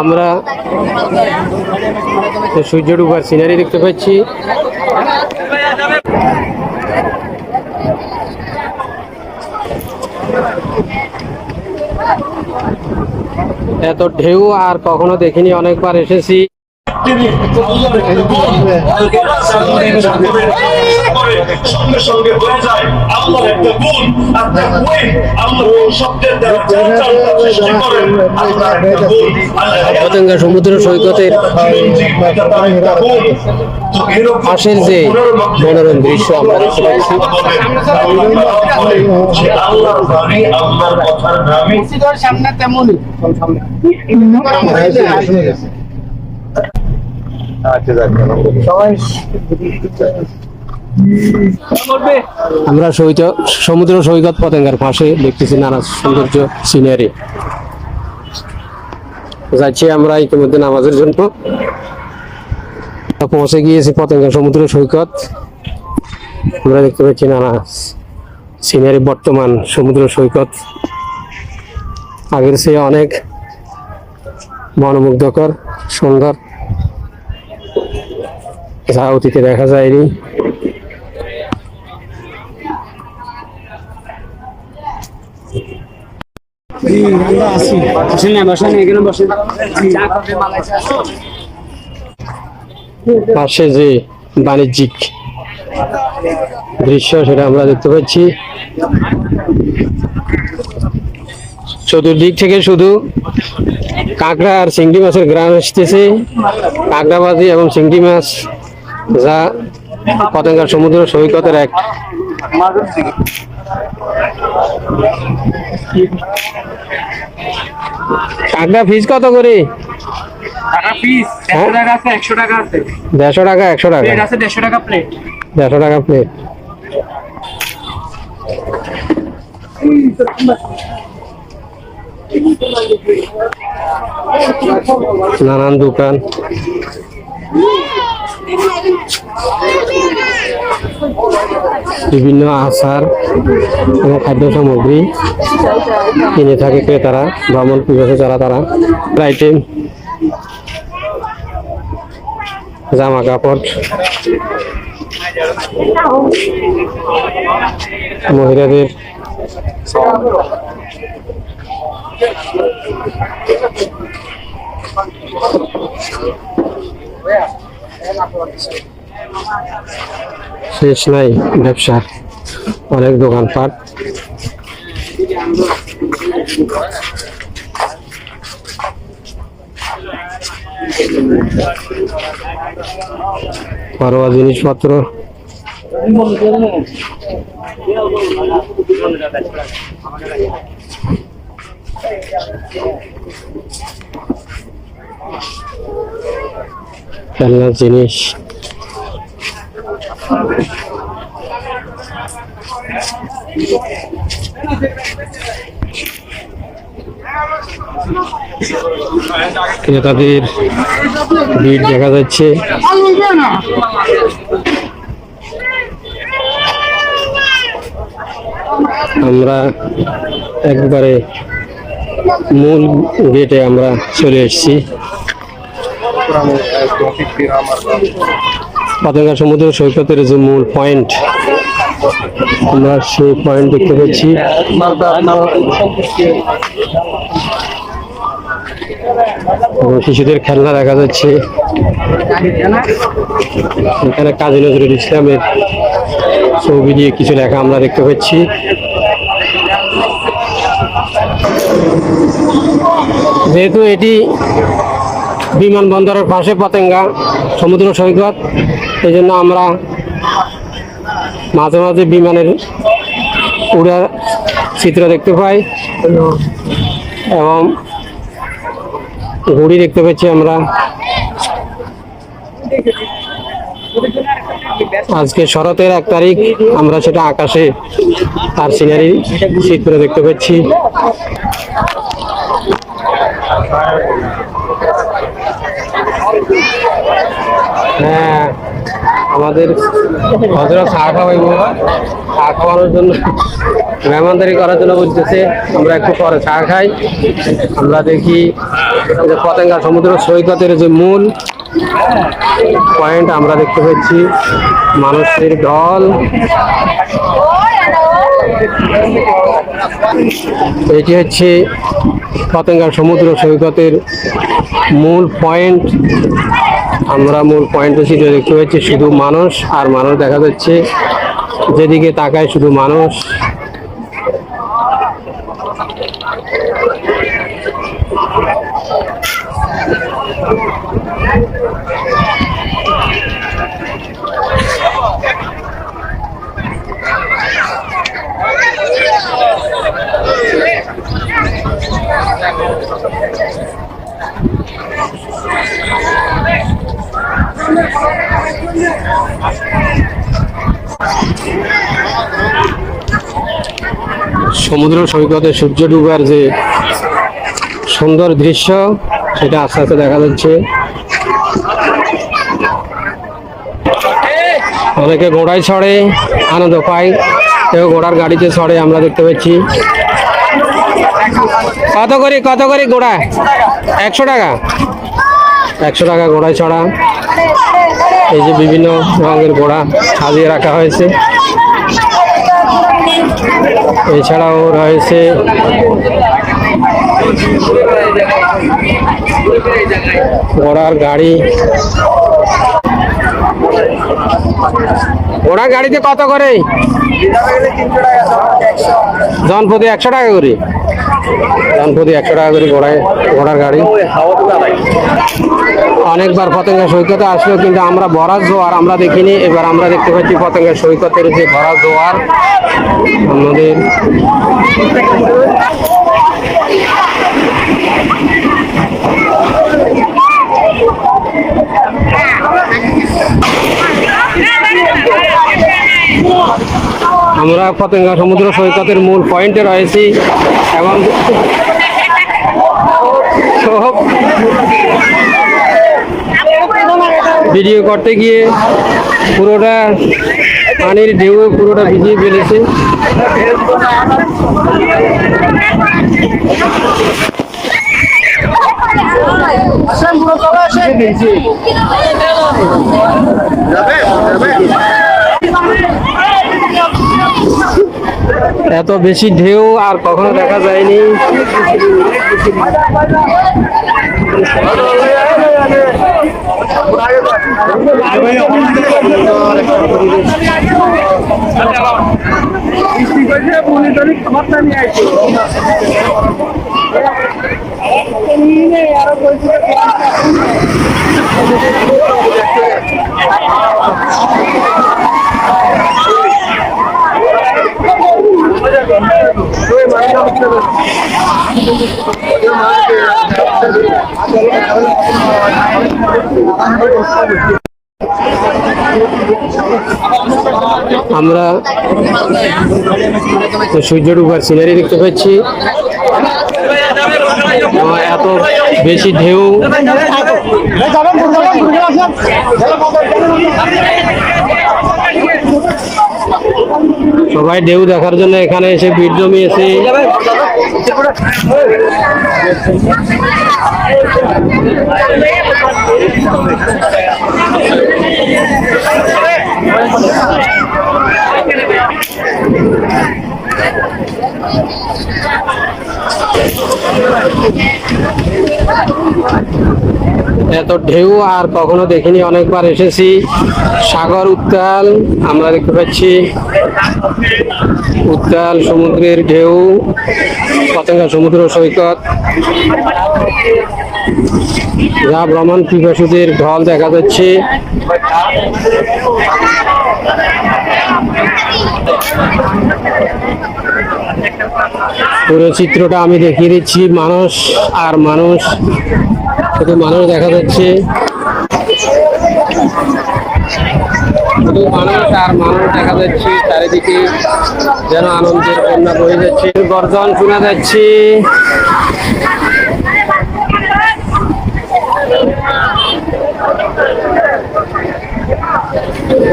আমরা সূর্য ডুবার সিনারি দেখতে পাচ্ছি। এত ঢেউ আর কখনো দেখিনি অনেকবার এসেছি। সঙ্গে সঙ্গে হয়ে যায় আল্লাহর একটা গুণ আর তাকওয়িন আল্লাহ শব্দের দ্বারা সৃষ্টি করেন আল্লাহর একটা গুণ পতেঙ্গা সমুদ্র সৈকতের পাশের যে মনোরম দৃশ্য আমরা দেখতে পাচ্ছি আল্লাহর কথার নামে সামনে। তেমনই আমরা সৈত সমুদ্র সৈকত পতেঙ্গার পাশে দেখতেছি নানা সৌন্দর্য সিনারি যাচ্ছি আমরা ইতিমধ্যে নামাজের জন্য। পৌঁছে গিয়েছি পতেঙ্গা সমুদ্র সৈকত। আমরা দেখতে পাচ্ছি নানা সিনারি বর্তমান সমুদ্র সৈকত। আগের চেয়ে অনেক মনোমুগ্ধকর, সুন্দর। যা অতীতে দেখা যায়নি। পাশে যে বাণিজ্যিক দৃশ্য সেটা আমরা দেখতে পাচ্ছি। চতুর্দিক থেকে শুধু কাঁকড়া আর চিংড়ি মাছের গ্রাম আসতেছে কাঁকড়াবাজি এবং চিংড়ি মাছ যা পতেঙ্গার সমুদ্র সৈকতের এক কাঁকড়া ফিস কত করে? আছে দেড়শো টাকা একশো টাকা? দেড়শো টাকা প্লেট দেড়শো টাকা প্লেট নানান দোকান। বিভিন্ন আচার এবং খাদ্য সামগ্রী কিনে থাকে ক্রেতারা, ভ্রমণ পিপাসে যারা তারা। আইটেম জামা কাপড় মহিলাদের শেষ নাই ব্যবসার অনেক দোকানপাট। ঘরোয়া জিনিসপত্র। খেলনার জিনিস। ক্রেতাদের ভিড় দেখা যাচ্ছে। আমরা একবারে মূল গেটে আমরা চলে এসেছি। পতেঙ্গা সমুদ্র সৈকতের যে মূল পয়েন্ট আমরা সেই পয়েন্ট দেখতে পাচ্ছি শিশুদের খেলনা দেখা যাচ্ছে। এখানে কাজী নজরুল ইসলামের ছবি দিয়ে কিছু লেখা আমরা দেখতে পাচ্ছি। যেহেতু এটি বিমানবন্দরের পাশে পতেঙ্গা সমুদ্র সৈকত। এই জন্য আমরা মাঝে মাঝে বিমানের উড়ার চিত্র দেখতে পাই এবং ঘুড়ি দেখতে পাচ্ছি আমরা। আজকে শরতের এক তারিখ, আমরা সেটা আকাশে তার সিনারি চিত্র দেখতে পাচ্ছি হ্যাঁ আমাদের হজরত চা খাওয়াইব চা খাওয়ানোর জন্য মেহমানদারি করার জন্য বলতেছে, আমরা একটু পরে চা খাই। আমরা দেখি যে পতেঙ্গা সমুদ্র সৈকতের যে মূল পয়েন্ট আমরা দেখতে পাচ্ছি মানুষের ঢল। এটি হচ্ছে পতেঙ্গা সমুদ্র সৈকতের মূল পয়েন্ট। আমরা মূল পয়েন্টে সিটে দেখতে পাচ্ছি, শুধু মানুষ আর মানুষ দেখা যাচ্ছে। যেদিকে তাকায় শুধু মানুষ। সমুদ্র সৈকতে সূর্য ডুবার যে সুন্দর দৃশ্য, সেটা আস্তে আস্তে দেখা যাচ্ছে। অনেকে ঘোড়ায় ছড়ে আনন্দ পায়। কেউ ঘোড়ার গাড়িতে ছড়ে আমরা দেখতে পাচ্ছি। কত করে কত করে ঘোড়া? একশো টাকা? একশো টাকা ঘোড়ায় চড়া। এই যে বিভিন্ন রঙের ঘোড়া সাজিয়ে রাখা হয়েছে। এছাড়াও রয়েছে ঘোড়ার গাড়ি। ঘোড়ার গাড়িতে কত করে? জনপ্রতি একশো টাকা করে। জনপ্রতি একশো টাকা করে ঘোড়ায় ঘোড়ার গাড়ি। অনেকবার পতেঙ্গা সৈকতে আসলেও কিন্তু আমরা বরাজ জোয়ার আমরা দেখিনি। এবার আমরা দেখতে পাচ্ছি পতেঙ্গা সৈকতের যে বরাজ জোয়ার আমাদের আমরা পতেঙ্গা সমুদ্র সৈকতের মূল পয়েন্টে রয়েছি এবং সব ভিডিও করতে গিয়ে পুরোটা পানির ঢেউ পুরোটা ভিজিয়ে ফেলেছে। এত বেশি ঢেউ আর কখনো দেখা যায়নি। আমরা সূর্য ডুবার সিনারি দেখতে পাচ্ছি। এত বেশি ঢেউ। সবাই ঢেউ দেখার জন্য এখানে এসে ভিড় জমিয়েছে। এত ঢেউ আর কখনো দেখিনি, অনেকবার এসেছি। সাগর উত্তাল, আমরা দেখতে পাচ্ছি। উত্তাল, সমুদ্রের ঢেউ, পতেঙ্গা সমুদ্র সৈকত। যা ভ্রমণ পিপাসুদের ঢল দেখা যাচ্ছে। পুরো চিত্রটা আমি দেখিয়ে দিচ্ছি, মানুষ আর মানুষ। শুধু মানুষ দেখা যাচ্ছে। শুধু মানুষ আর মানুষ দেখা যাচ্ছে, চারিদিকে যেন আনন্দের বন্যা বয়ে যাচ্ছে। গর্জন শোনা যাচ্ছে।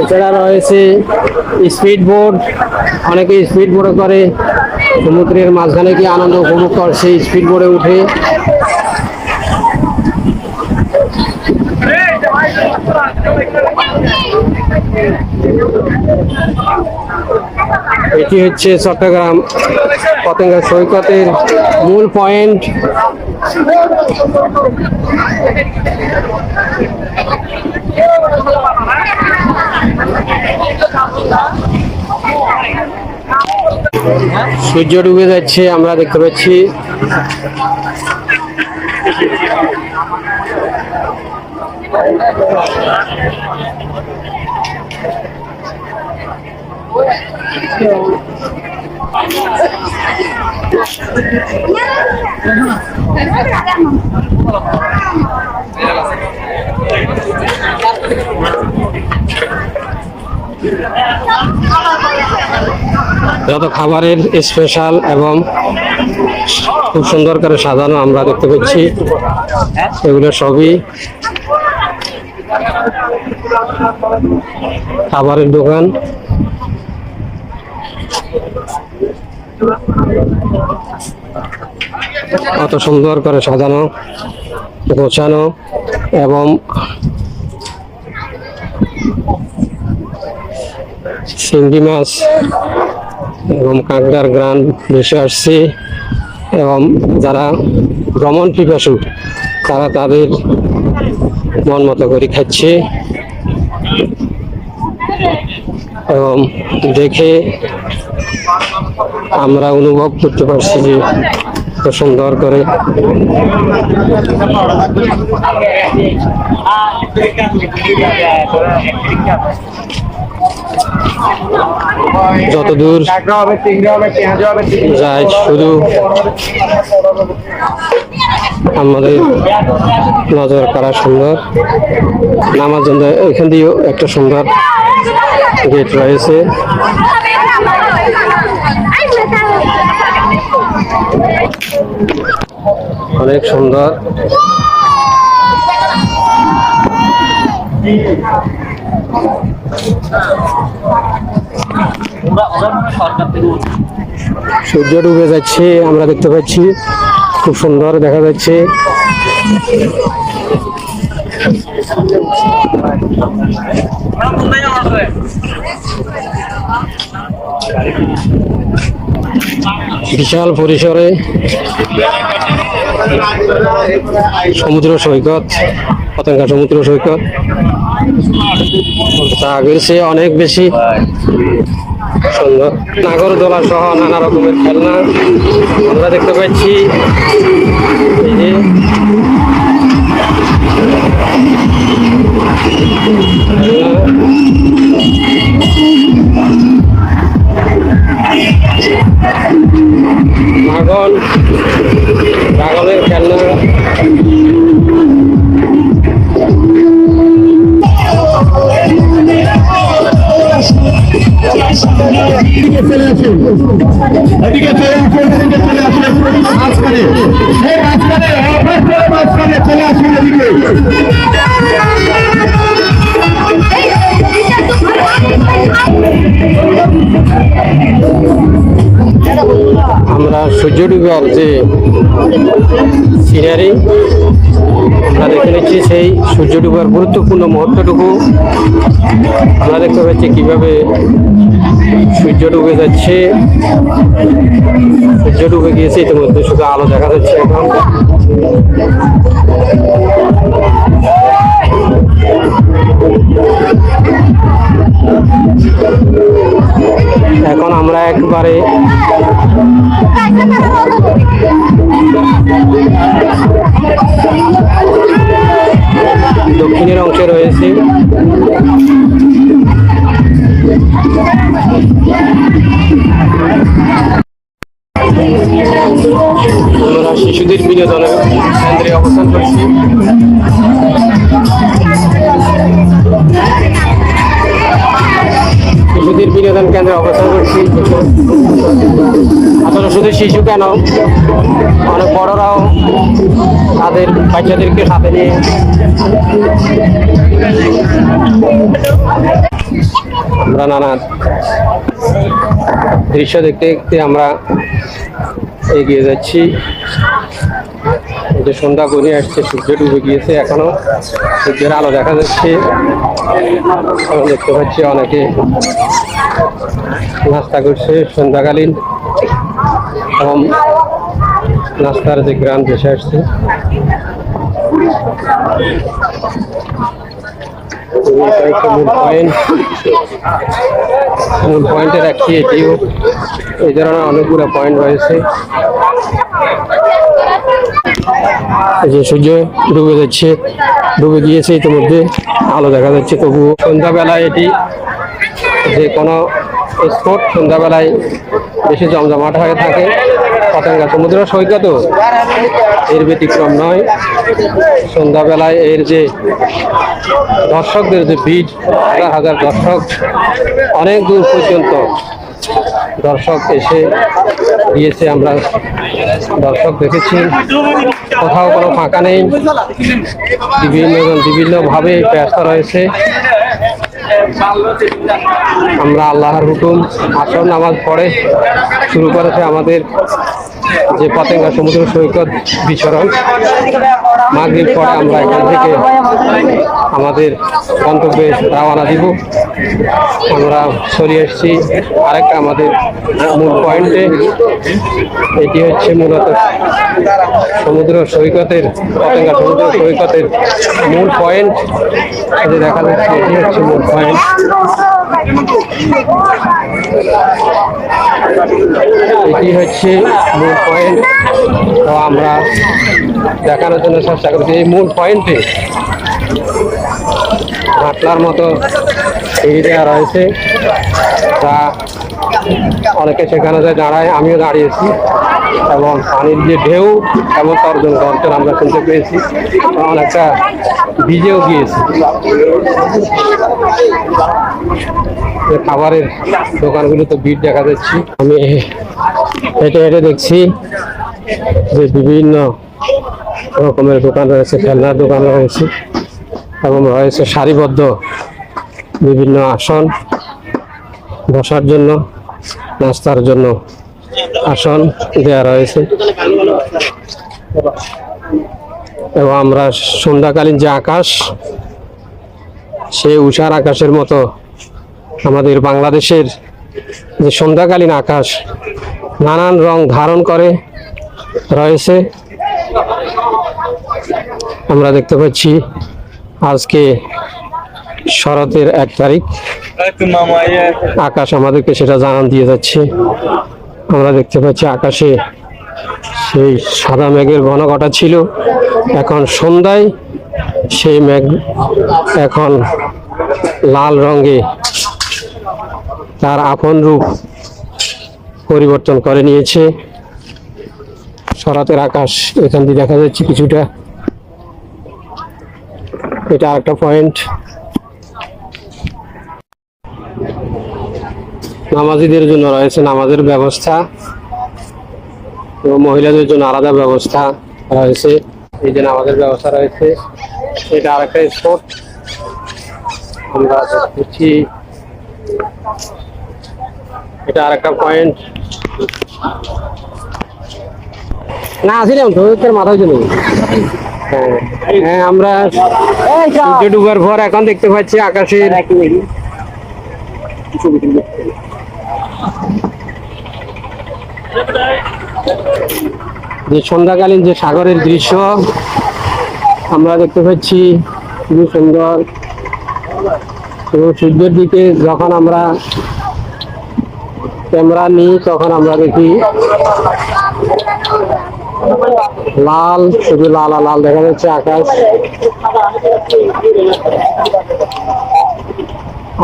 এছাড়া রয়েছে স্পিড বোট। অনেকে স্পিড বোটে করে। সমুদ্রের মাঝখানে কি আনন্দ উপভোগ করছে স্পিড বোটে উঠে। এটি হচ্ছে চট্টগ্রাম পতেঙ্গা সৈকতের মূল পয়েন্ট। সূর্য ডুবে যাচ্ছে আমরা দেখতে পাচ্ছি। যত খাবারের স্পেশাল এবং খুব সুন্দর করে সাজানো আমরা দেখতে পাচ্ছি, এগুলো সবই খাবারের দোকান। কত সুন্দর করে সাজানো, গোছানো এবং চিংড়ি মাছ এবং কাঁকড়ার গ্রান ভেসে আসছে এবং যারা ভ্রমণ পিপাসু, তারা তাদের মন মতো করে খাচ্ছে। এবং দেখে আমরা অনুভব করতে পারছি যে সুন্দর করে যত দূর যায় শুধু আমাদের নজর করা সুন্দর। নামার জন্য এখান দিয়েও একটা সুন্দর গেট রয়েছে। অনেক সুন্দর। সূর্য ডুবে যাচ্ছে আমরা দেখতে পাচ্ছি। খুব সুন্দর দেখা যাচ্ছে। বিশাল পরিসরে সমুদ্র সৈকত, পতেঙ্গা সমুদ্র সৈকত। আগের চেয়ে অনেক বেশি সুন্দর। নাগরদোলা সহ নানা রকমের খেলনা। আমরা দেখতে পাচ্ছি এই যে ড্রাগন ড্রাগনের খেলনা। এদিকে চলে আসুন এদিকে চলে আসুন এদিকে চলে আসুন মাঝখানে। এই মাঝখানে মাঝখানে চলে আসুন এদিকে। আমরা সূর্য ডুবার যে সিনারি আমরা দেখে নিচ্ছি সেই সূর্য ডুবার গুরুত্বপূর্ণ মুহূর্তটুকু। আমরা দেখতে পাচ্ছি কীভাবে সূর্য ডুবে যাচ্ছে। সূর্য ডুবে গিয়েছে, ইতিমধ্যে শুধু আলো দেখা যাচ্ছে এখন। এখন আমরা একবারে কেন অনেক বড়রাও তাদের বাচ্চাদেরকে সাথে নিয়ে আমরা নানা দৃশ্য দেখতে দেখতে আমরা এগিয়ে যাচ্ছি। যে সন্ধ্যা গড়িয়ে আসছে, সূর্য ডুবে গিয়েছে এখনও। সূর্যের আলো দেখা যাচ্ছে। দেখতে পাচ্ছি অনেকে নাস্তা করছে সন্ধ্যাকালীন। এবং নাস্তার যে গ্রাম ভেসে আসছে। এটিও এই ধরনের অনেকগুলো পয়েন্ট রয়েছে। যে সূর্য ডুবে যাচ্ছে, ডুবে গিয়েছে ইতিমধ্যে, আলো দেখা যাচ্ছে তবুও। সন্ধ্যাবেলায় এটি যে কোনো স্পট সন্ধ্যাবেলায় বেশি জমজমাট হয়ে থাকে পতেঙ্গা সমুদ্র সৈকত এর ব্যতিক্রম নয়। সন্ধ্যাবেলায় এর যে দর্শকদের যে ভিড়, হাজার হাজার দর্শক, অনেক দূর পর্যন্ত দর্শক এসে গিয়েছে আমরা। দর্শক দেখেছি। কোথাও কোনো ফাঁকা নেই। বিভিন্ন বিভিন্নভাবে ব্যস্ত রয়েছে। আমরা আল্লাহর হুকুম আসর নামাজ পড়ে শুরু করেছে আমাদের। যে পাতেঙ্গা সমুদ্র সৈকত বিচরণ, মাগরিব পরে আমরা এখান থেকে আমাদের গন্তব্যে রওনা দিব। আমরা সরে এসেছি। আরেকটা আমাদের মূল পয়েন্টে এটি হচ্ছে মূলত সমুদ্র সৈকতের, পতেঙ্গা সমুদ্র সৈকতের মূল পয়েন্ট যে দেখা যাচ্ছে, এটি হচ্ছে মূল পয়েন্ট এটি হচ্ছে মূল পয়েন্ট তো আমরা দেখানোর জন্য চেষ্টা করছি। এই মূল পয়েন্টে হাঁটলার মতো সিঁড়ি দেওয়া রয়েছে। তা অনেকে সেখানে যায় দাঁড়ায়, আমিও দাঁড়িয়েছি। এবং পানির যে ঢেউ এবং তর্জন গর্জন আমরা শুনতে পেয়েছি। অনেকটা ভিজেও গিয়েছি। খাবারের দোকানগুলোতে ভিড় দেখা যাচ্ছে। আমি হেঁটে হেঁটে দেখছি যে বিভিন্ন রকমের দোকান রয়েছে, খেলনার দোকান রয়েছে এবং রয়েছে সারিবদ্ধ বিভিন্ন আসন বসার জন্য, নাস্তার জন্য আসন দেয়া রয়েছে। এবং আমরা সন্ধ্যাকালীন যে আকাশ, সেই উষার আকাশের মতো আমাদের বাংলাদেশের যে সন্ধ্যাকালীন আকাশ নানান রং ধারণ করে, রয়েছে। আমরা দেখতে পাচ্ছি আজকে শরতের এক তারিখ। আকাশ আমাদেরকে সেটা জানান দিয়ে যাচ্ছে। আমরা দেখতে পাচ্ছি আকাশে সেই সাদা মেঘের ঘন ঘটা ছিল। এখন সন্ধ্যায় সেই মেঘ এখন লাল রঙে তার আপন রূপ পরিবর্তন করে নিয়েছে। শরতের আকাশ, এখান দিয়ে দেখা যাচ্ছে কিছুটা। এটা আরেকটা পয়েন্ট নামাজিদের জন্য রয়েছে নামাজের ব্যবস্থা। এবং মহিলাদের জন্য আলাদা ব্যবস্থা রয়েছে। এই যে নামাজের ব্যবস্থা রয়েছে, এটা আরেকটা স্পট আমরা দেখছি। এটা আরেকটা পয়েন্ট না আসিলাম তো তোর মাথা হয়েছিল হ্যাঁ আমরা সূর্য ডুবার পর এখন দেখতে পাচ্ছি আকাশের। যে সন্ধ্যাকালীন যে সাগরের দৃশ্য আমরা দেখতে পাচ্ছি খুবই সুন্দর। এবং সূর্যের দিকে যখন আমরা ক্যামেরা নিই তখন আমরা দেখি। লাল, শুধু লাল লাল দেখা যাচ্ছে আকাশ।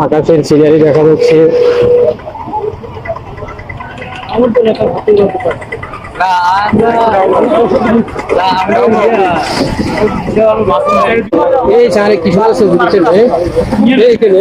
আকাশের সিনারি দেখা যাচ্ছে। এই সারে কিছু আছে বুঝছেন রে এইখানে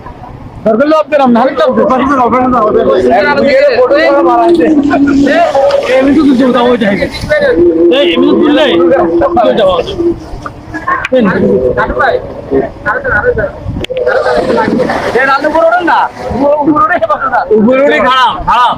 জীবনে ভীষণ হতো তো এভাবে এভাবে কবি দেখে কবি তো মেরে দেখো তুলে নিয়ে ধরলো আপনার নাম তো এমনি তো দুটো দাও যায় এই এমনি তো দিলে যাওয়া উপরে খারাপ খারাপ